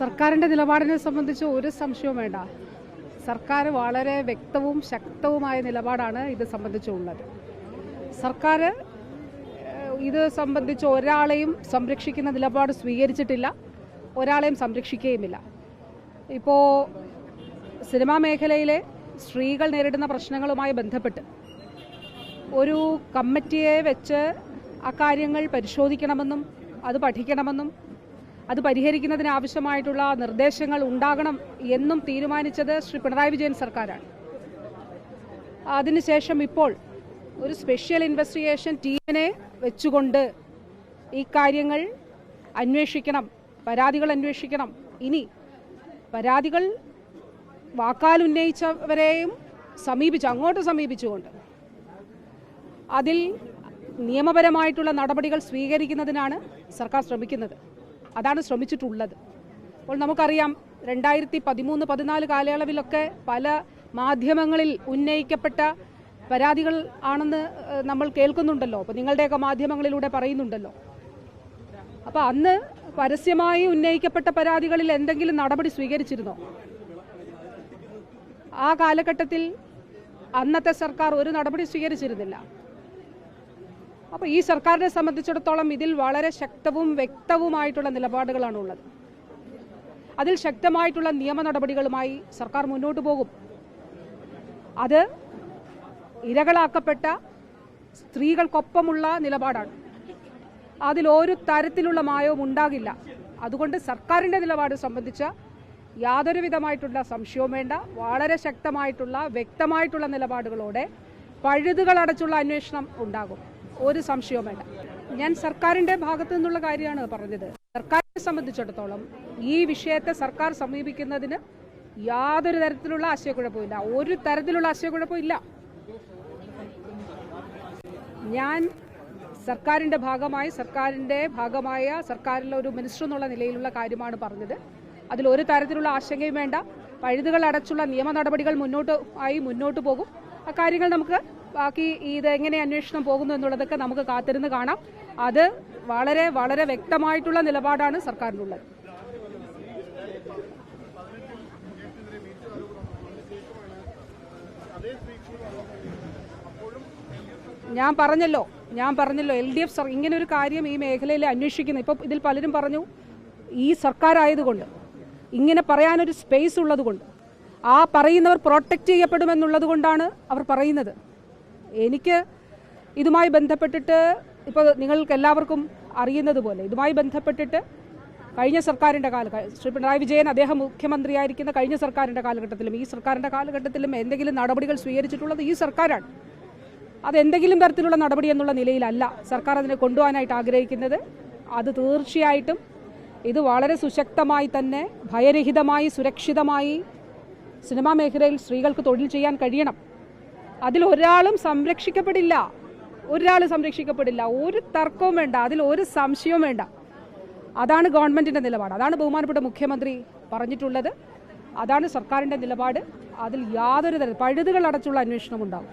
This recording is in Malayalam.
സർക്കാരിന്റെ നിലപാടിനെ സംബന്ധിച്ച് ഒരു സംശയവും വേണ്ട. സർക്കാർ വളരെ വ്യക്തവും ശക്തവുമായ നിലപാടാണ് ഇത് സംബന്ധിച്ചുള്ളത്. സർക്കാർ ഇത് സംബന്ധിച്ച് ഒരാളെയും സംരക്ഷിക്കുന്ന നിലപാട് സ്വീകരിച്ചിട്ടില്ല ഒരാളെയും സംരക്ഷിക്കുകയുമില്ല. ഇപ്പോൾ സിനിമാ മേഖലയിലെ സ്ത്രീകൾ നേരിടുന്ന പ്രശ്നങ്ങളുമായി ബന്ധപ്പെട്ട് ഒരു കമ്മിറ്റിയെ വെച്ച് അക്കാര്യങ്ങൾ പരിശോധിക്കണമെന്നും അത് പഠിക്കണമെന്നും അത് പരിഹരിക്കുന്നതിന് ആവശ്യമായിട്ടുള്ള നിർദ്ദേശങ്ങൾ ഉണ്ടാകണം എന്നും തീരുമാനിച്ചത് ശ്രീ പിണറായി വിജയൻ സർക്കാരാണ്. അതിനുശേഷം ഇപ്പോൾ ഒരു സ്പെഷ്യൽ ഇൻവെസ്റ്റിഗേഷൻ ടീമിനെ വെച്ചുകൊണ്ട് ഈ കാര്യങ്ങൾ അന്വേഷിക്കണം പരാതികൾ അന്വേഷിക്കണം. ഇനി പരാതികൾ വാക്കാൽ ഉന്നയിച്ചവരെയും സമീപിച്ച് അങ്ങോട്ട് സമീപിച്ചുകൊണ്ട് അതിൽ നിയമപരമായിട്ടുള്ള നടപടികൾ സ്വീകരിക്കുന്നതിനാണ് സർക്കാർ ശ്രമിക്കുന്നത്. അതാണ് ശ്രമിച്ചിട്ടുള്ളത്. അപ്പോൾ നമുക്കറിയാം രണ്ടായിരത്തി പതിമൂന്ന് പതിനാല് കാലയളവിലൊക്കെ പല മാധ്യമങ്ങളിൽ ഉന്നയിക്കപ്പെട്ട പരാതികൾ ആണെന്ന് നമ്മൾ കേൾക്കുന്നുണ്ടല്ലോ. അപ്പോൾ നിങ്ങളുടെയൊക്കെ മാധ്യമങ്ങളിലൂടെ പറയുന്നുണ്ടല്ലോ. അപ്പോൾ അന്ന് പരസ്യമായി ഉന്നയിക്കപ്പെട്ട പരാതികളിൽ എന്തെങ്കിലും നടപടി സ്വീകരിച്ചിരുന്നോ? ആ കാലഘട്ടത്തിൽ അന്നത്തെ സർക്കാർ ഒരു നടപടി സ്വീകരിച്ചിരുന്നില്ല. അപ്പോൾ ഈ സർക്കാരിനെ സംബന്ധിച്ചിടത്തോളം ഇതിൽ വളരെ ശക്തവും വ്യക്തവുമായിട്ടുള്ള നിലപാടുകളാണ് ഉള്ളത് അതിൽ ശക്തമായിട്ടുള്ള നിയമ നടപടികളുമായി സർക്കാർ മുന്നോട്ട് പോകും. അത് ഇരകളാക്കപ്പെട്ട സ്ത്രീകൾക്കൊപ്പമുള്ള നിലപാടാണ്. അതിൽ ഒരു തരത്തിലുള്ള മായവും ഉണ്ടാകില്ല. അതുകൊണ്ട് സർക്കാരിന്റെ നിലപാട് സംബന്ധിച്ച യാതൊരു വിധമായിട്ടുള്ള സംശയവും വേണ്ട. വളരെ ശക്തമായിട്ടുള്ള വ്യക്തമായിട്ടുള്ള നിലപാടുകളോടെ പഴുതുകളടച്ചുള്ള അന്വേഷണം ഉണ്ടാകും. ഒരു സംശയവും വേണ്ട. ഞാൻ സർക്കാരിന്റെ ഭാഗത്തു നിന്നുള്ള കാര്യമാണ് പറഞ്ഞത്. സർക്കാരിനെ സംബന്ധിച്ചിടത്തോളം ഈ വിഷയത്തെ സർക്കാർ സമീപിക്കുന്നതിന് യാതൊരു തരത്തിലുള്ള ആശയക്കുഴപ്പമില്ല ഒരു തരത്തിലുള്ള ആശയക്കുഴപ്പം ഇല്ല. ഞാൻ സർക്കാരിന്റെ ഭാഗമായി സർക്കാരിന്റെ ഭാഗമായ സർക്കാരിലെ ഒരു മിനിസ്റ്റർ എന്നുള്ള നിലയിലുള്ള കാര്യമാണ് പറഞ്ഞത്. അതിൽ ഒരു തരത്തിലുള്ള ആശങ്കയും വേണ്ട. പഴുതുകൾ അടച്ചുള്ള നിയമ നടപടികൾ മുന്നോട്ട് ആയി മുന്നോട്ട് പോകും. ആ കാര്യങ്ങൾ നമുക്ക് ബാക്കി ഇത് എങ്ങനെ അന്വേഷണം പോകുന്നു എന്നുള്ളതൊക്കെ നമുക്ക് കാത്തിരുന്ന് കാണാം. അത് വളരെ വളരെ വ്യക്തമായിട്ടുള്ള നിലപാടാണ് സർക്കാരിനുള്ളത്. ഞാൻ പറഞ്ഞല്ലോ ഞാൻ പറഞ്ഞല്ലോ എൽ ഡി എഫ് ഇങ്ങനെ ഒരു കാര്യം ഈ മേഖലയിൽ അന്വേഷിക്കുന്നു. ഇപ്പം ഇതിൽ പലരും പറഞ്ഞു ഈ സർക്കാർ ആയതുകൊണ്ട് ഇങ്ങനെ പറയാനൊരു സ്പേസ് ഉള്ളതുകൊണ്ട് ആ പറയുന്നവർ പ്രൊട്ടക്റ്റ് ചെയ്യപ്പെടുമെന്നുള്ളത് കൊണ്ടാണ് അവർ പറയുന്നത്. എനിക്ക് ഇതുമായി ബന്ധപ്പെട്ടിട്ട് ഇപ്പോൾ നിങ്ങൾക്ക് എല്ലാവർക്കും അറിയുന്നത് പോലെ ഇതുമായി ബന്ധപ്പെട്ടിട്ട് കഴിഞ്ഞ സർക്കാരിന്റെ കാല ശ്രീ പിണറായി വിജയൻ അദ്ദേഹം മുഖ്യമന്ത്രിയായിരിക്കുന്ന കഴിഞ്ഞ സർക്കാരിന്റെ കാലഘട്ടത്തിലും ഈ സർക്കാരിന്റെ കാലഘട്ടത്തിലും എന്തെങ്കിലും നടപടികൾ സ്വീകരിച്ചിട്ടുള്ളത് ഈ സർക്കാരാണ്. അതെന്തെങ്കിലും തരത്തിലുള്ള നടപടി എന്നുള്ള നിലയിലല്ല സർക്കാർ അതിനെ കൊണ്ടുപോകാനായിട്ട് ആഗ്രഹിക്കുന്നത്. അത് തീർച്ചയായിട്ടും ഇത് വളരെ സുശക്തമായി തന്നെ ഭയരഹിതമായി സുരക്ഷിതമായി സിനിമാ മേഖലയിൽ സ്ത്രീകൾക്ക് തൊഴിൽ ചെയ്യാൻ കഴിയണം. അതിൽ ഒരാളും സംരക്ഷിക്കപ്പെടില്ല. ഒരാൾ സംരക്ഷിക്കപ്പെടില്ല. ഒരു തർക്കവും വേണ്ട. അതിൽ ഒരു സംശയവും വേണ്ട. അതാണ് ഗവൺമെന്റിന്റെ നിലപാട്. അതാണ് ബഹുമാനപ്പെട്ട മുഖ്യമന്ത്രി പറഞ്ഞിട്ടുള്ളത്. അതാണ് സർക്കാരിന്റെ നിലപാട്. അതിൽ യാതൊരു തരം പഴുതുകൾ അടച്ചുള്ള അന്വേഷണം ഉണ്ടാവും